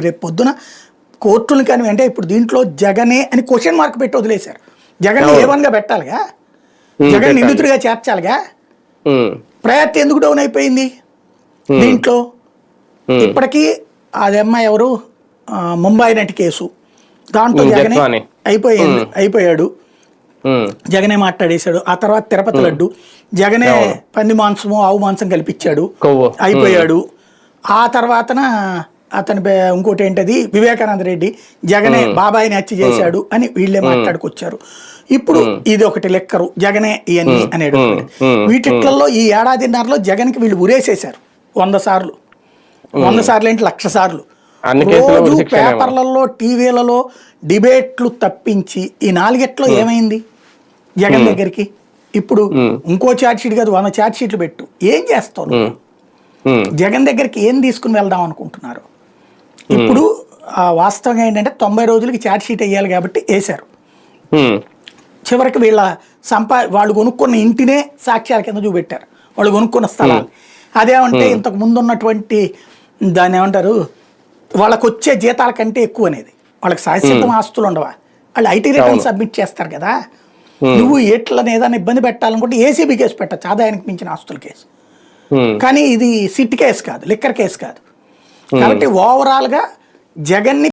రేపు పొద్దున కోర్టులు కానీ అంటే ఇప్పుడు దీంట్లో జగనే అని క్వశ్చన్ మార్క్ పెట్టి వదిలేశారు. జగన్. ఏవన్గా పెట్టాలిగా? జగన్. నిందితుడిగా చేర్చాలిగా? ప్రయారిటీ ఎందుకు డౌన్ అయిపోయింది. దీంట్లో? ఇప్పటికీ అది అమ్మాయి ఎవరు ముంబై నటి కేసు. దాంట్లో జగనే. అయిపోయింది అయిపోయాడు. జగనే మాట్లాడేశాడు. ఆ తర్వాత తిరుపతి లడ్డు. జగనే. పంది మాంసము ఆవు మాంసం కల్పించాడు. అయిపోయాడు. ఆ తర్వాతన అతని ఇంకోటి ఏంటది? వివేకానంద రెడ్డి జగనే బాబాయిని హత్య చేశాడు అని వీళ్ళే మాట్లాడుకొచ్చారు. ఇప్పుడు ఇది ఒకటి లెక్కరు జగనే ఇవన్నీ అనేది వీటిట్లలో ఈ ఏడాదిన్నరలో జగన్కి వీళ్ళు ఉరేసేశారు వంద సార్లు. వంద సార్లు ఏంటి? లక్ష సార్లు. రోజు. పేపర్లలో టీవీలలో డిబేట్లు తప్పించి ఈ నాలుగెట్లో ఏమైంది? జగన్ దగ్గరికి. ఇప్పుడు ఇంకో ఛార్జ్ షీట్ కాదు వంద ఛార్జ్ షీట్లు పెట్టు. ఏం చేస్తావు జగన్ దగ్గరికి ఏం తీసుకుని వెళ్దాం అనుకుంటున్నారు? ఇప్పుడు ఆ వాస్తవంగా ఏంటంటే తొంభై రోజులకి ఛార్జ్ షీట్ వేయాలి కాబట్టి వేశారు. చివరికి వీళ్ళ సంపా వాళ్ళు కొనుక్కున్న ఇంటినే సాక్ష్యాల కింద చూపెట్టారు. వాళ్ళు కొనుక్కున్న స్థలాలు. అదేమంటే ఇంతకు ముందు ఉన్నటువంటి దాన్ని ఏమంటారు? వాళ్ళకు వచ్చే జీతాల కంటే ఎక్కువ అనేది. వాళ్ళకి శాశ్వతం ఆస్తులు ఉండవా? వాళ్ళు ఐటీ రిటర్న్ సబ్మిట్ చేస్తారు కదా. నువ్వు ఎట్లని ఏదైనా ఇబ్బంది పెట్టాలనుకుంటే ఏసీబీ కేసు పెట్టచ్చు. ఆదాయానికి మించిన ఆస్తుల కేసు. కానీ ఇది సిట్ కేసు కాదు లిక్కర్ కేసు కాదు. కాబట్టి ఓవరాల్గా జగన్ని